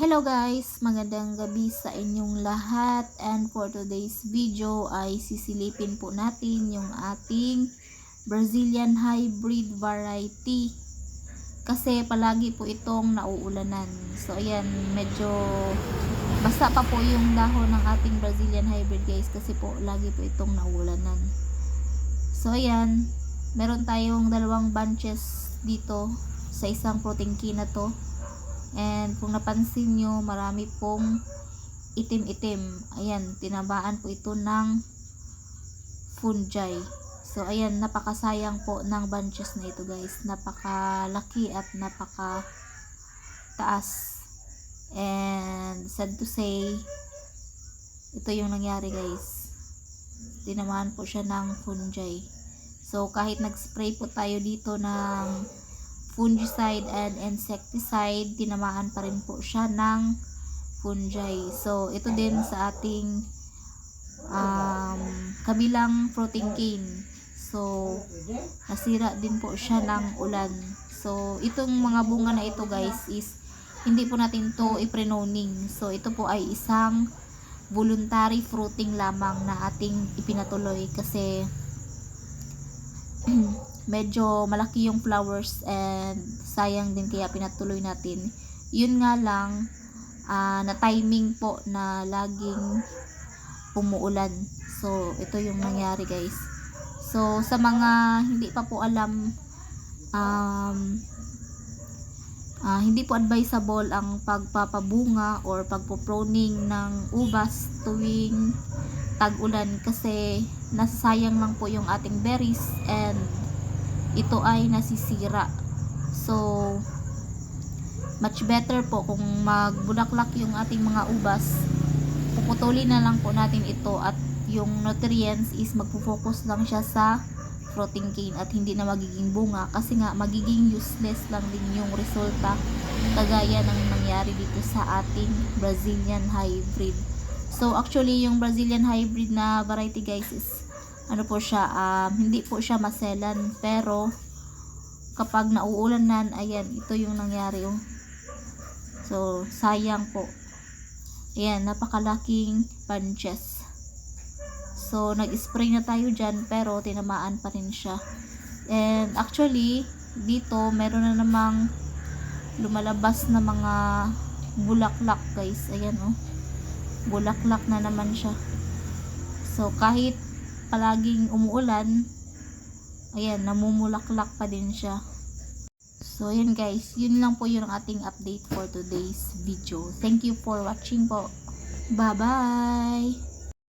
Hello guys, magandang gabi sa inyong lahat. And for today's video ay sisilipin po natin yung ating Brazilian Hybrid Variety. Kasi palagi po itong nauulanan. So ayan medyo basa pa po yung dahon ng ating Brazilian Hybrid guys kasi po lagi po itong nauulanan. So ayan meron tayong dalawang bunches dito sa isang protein na to And kung napansin nyo, marami pong itim-itim. Ayan, tinabaan po ito ng fungi. So, ayan, napakasayang po ng bunches na ito guys. Napakalaki at napaka taas. And sad to say, ito yung nangyari guys. Tinamaan po siya ng fungi. So, kahit nag-spray po tayo dito ng fungicide and insecticide, tinamaan pa rin po siya ng fungi. So, ito din sa ating um, kabilang protein cane. So, nasira din po siya ng ulan. So, itong mga bunga na ito guys is hindi po natin to iprenoning. So, ito po ay isang voluntary fruiting lamang na ating ipinatuloy kasi medyo malaki yung flowers and sayang din kaya pinatuloy natin. Yun nga lang ah, na timing po na laging umuulan. So ito yung nangyari guys. So sa mga hindi pa po alam um, ah, hindi po advisable ang pagpapabunga or pagpo-proning ng ubas tuwing tag-ulan kasi nasayang lang po yung ating berries and ito ay nasisira. So, much better po kung magbulaklak yung ating mga ubas, puputulin na lang po natin ito at yung nutrients is magpo-focus lang siya sa fruiting cane at hindi na magiging bunga kasi nga magiging useless lang din yung resulta kagaya ng nangyari dito sa ating Brazilian hybrid. So actually yung Brazilian hybrid na variety guys is ano po siya, um, hindi po siya maselan pero kapag nauulanan, ayan, ito yung nangyari oh. So, sayang po. Ayan, napakalaking bunches. So, nag-spray na tayo dyan pero tinamaan pa rin siya. And actually, dito meron na namang lumalabas na mga bulaklak guys. Ayan oh. Bulaklak na naman siya. So, kahit palaging umuulan, ayan, namumulaklak pa din siya. So, yun guys, yun lang po yung ating update for today's video. Thank you for watching po. Bye-bye!